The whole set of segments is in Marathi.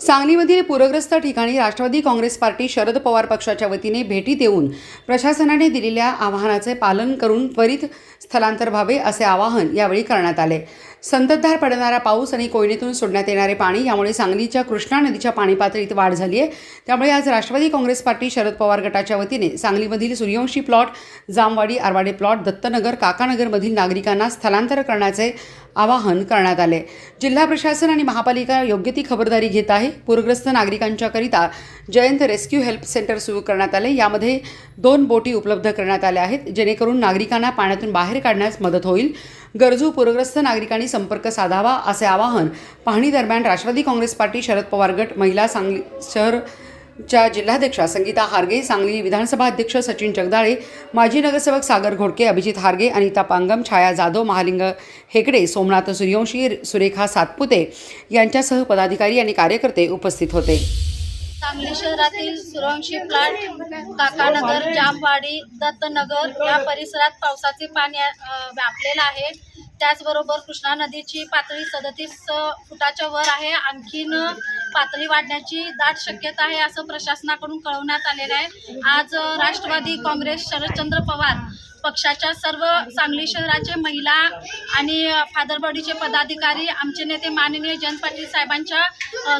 सांगलीमधील पूरग्रस्त ठिकाणी राष्ट्रवादी काँग्रेस पार्टी शरद पवार पक्षाच्या वतीने भेटी देऊन प्रशासनाने दिलेल्या आवाहनाचे पालन करून त्वरित स्थलांतर व्हावे असे आवाहन यावेळी करण्यात आले. संततधार पडणारा पाऊस आणि कोयनेतून सोडण्यात येणारे पाणी यामुळे सांगलीच्या कृष्णा नदीच्या पाणी पातळीत वाढ झाली आहे. त्यामुळे आज राष्ट्रवादी काँग्रेस पार्टी शरद पवार गटाच्या वतीने सांगलीमधील सूर्यवंशी प्लॉट जामवाडी आरवाडे प्लॉट दत्तनगर काकानगरमधील नागरिकांना स्थलांतर करण्याचे आवाहन करण्यात आले. जिल्हा प्रशासन आणि महापालिका योग्य ती खबरदारी घेत आहे. पूरग्रस्त नागरिकांच्याकरिता जयंत रेस्क्यू हेल्प सेंटर सुरू करण्यात आले. यामध्ये दोन बोटी उपलब्ध करण्यात आल्या आहेत. जेणेकरून नागरिकांना पाण्यातून बाहेर काढण्यास मदत होईल. गरजू पूरग्रस्त नागरिकांनी संपर्क साधावा असे आवाहन पाहणी दरम्यान राष्ट्रवादी काँग्रेस पार्टी शरद पवार गट महिला सांगली शहर च्या जिल्हाध्यक्षा संगीता हार्गे सांगली विधानसभा अध्यक्ष सचिन जगदाळे माजी नगरसेवक सागर घोडके अभिजित हार्गे अनिता पांगम छाया जाधव महालिंग हेगडे सोमनाथ सूर्यवंशी सुरेखा सातपुते यांच्यासह पदाधिकारी आणि कार्यकर्ते उपस्थित होते. सांगली शहरातील सुरवंशी प्लांट काकानगर जामवाडी दत्तनगर या परिसरात पावसाचे पाणी व्यापलेलं आहे. त्याचबरोबर कृष्णा नदीची पातळी सदतीस फुटाच्या वर आहे. आणखीन पातळी वाढण्याची दाट शक्यता आहे असं प्रशासनाकडून कळवण्यात आलेलं आहे. आज राष्ट्रवादी काँग्रेस शरदचंद्र पवार पक्षाच्या सर्व सांगली शहराचे महिला आणि फादरबॉडीचे पदाधिकारी आमचे नेते माननीय जयंत पाटील साहेबांच्या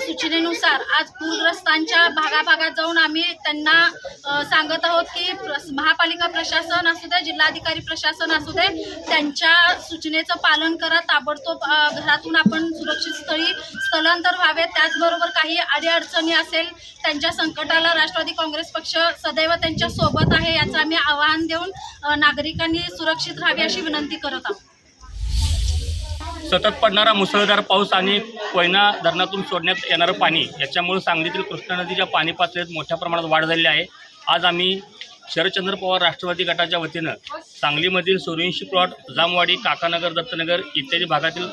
सूचनेनुसार आज पूरग्रस्तांच्या भागाभागात जाऊन आम्ही त्यांना सांगत आहोत की प्र- महापालिका प्रशासन असू दे जिल्हाधिकारी प्रशासन असू दे त्यांच्या सूचनेचं पालन करत ताबडतोब घरातून आपण सुरक्षित स्थळी स्थलांतर व्हावे. त्याचबरोबर काही अडीअडचणी असेल त्यांच्या संकटाला राष्ट्रवादी काँग्रेस पक्ष सदैव त्यांच्यासोबत आहे याचं आम्ही आवाहन देऊन नागरिकांनी सुरक्षित राहावी अशी विनंती करत आहोत. सतत पडणारा मुसळधार पाऊस आणि कोयना धरणातून सोडण्यात येणारं पाणी याच्यामुळे सांगलीतील कृष्णा नदीच्या पाणी पातळीत मोठ्या प्रमाणात वाढ झालेली आहे. आज आम्ही शरदचंद्र पवार राष्ट्रवादी गटाच्या वतीनं सांगलीमधील सूर्यवंशी प्लॉट जामवाडी काकानगर दत्तनगर इत्यादी भागातील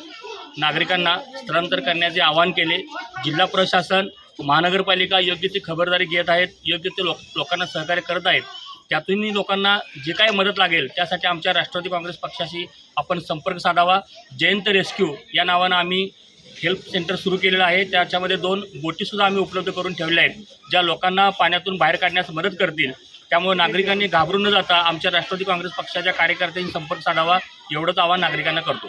नागरिकांना स्थलांतर करण्याचे आवाहन केले. जिल्हा प्रशासन महानगरपालिका योग्य ती खबरदारी घेत आहेत योग्य ते लोक लोकांना सहकार्य करत आहेत. त्यातूनही लोकांना जे काही मदत लागेल त्यासाठी आमच्या राष्ट्रवादी काँग्रेस पक्षाशी आपण संपर्क साधावा. जयंत रेस्क्यू या नावानं आम्ही हेल्प सेंटर सुरू केलेलं आहे. त्याच्यामध्ये दोन बोटीसुद्धा आम्ही उपलब्ध करून ठेवल्या आहेत ज्या लोकांना पाण्यातून बाहेर काढण्यास मदत करतील. त्यामुळे नागरिकांनी घाबरून न जाता आमच्या राष्ट्रवादी काँग्रेस पक्षाच्या कार्यकर्त्यांनी संपर्क साधावा एवढंच आवाहन नागरिकांना करतो.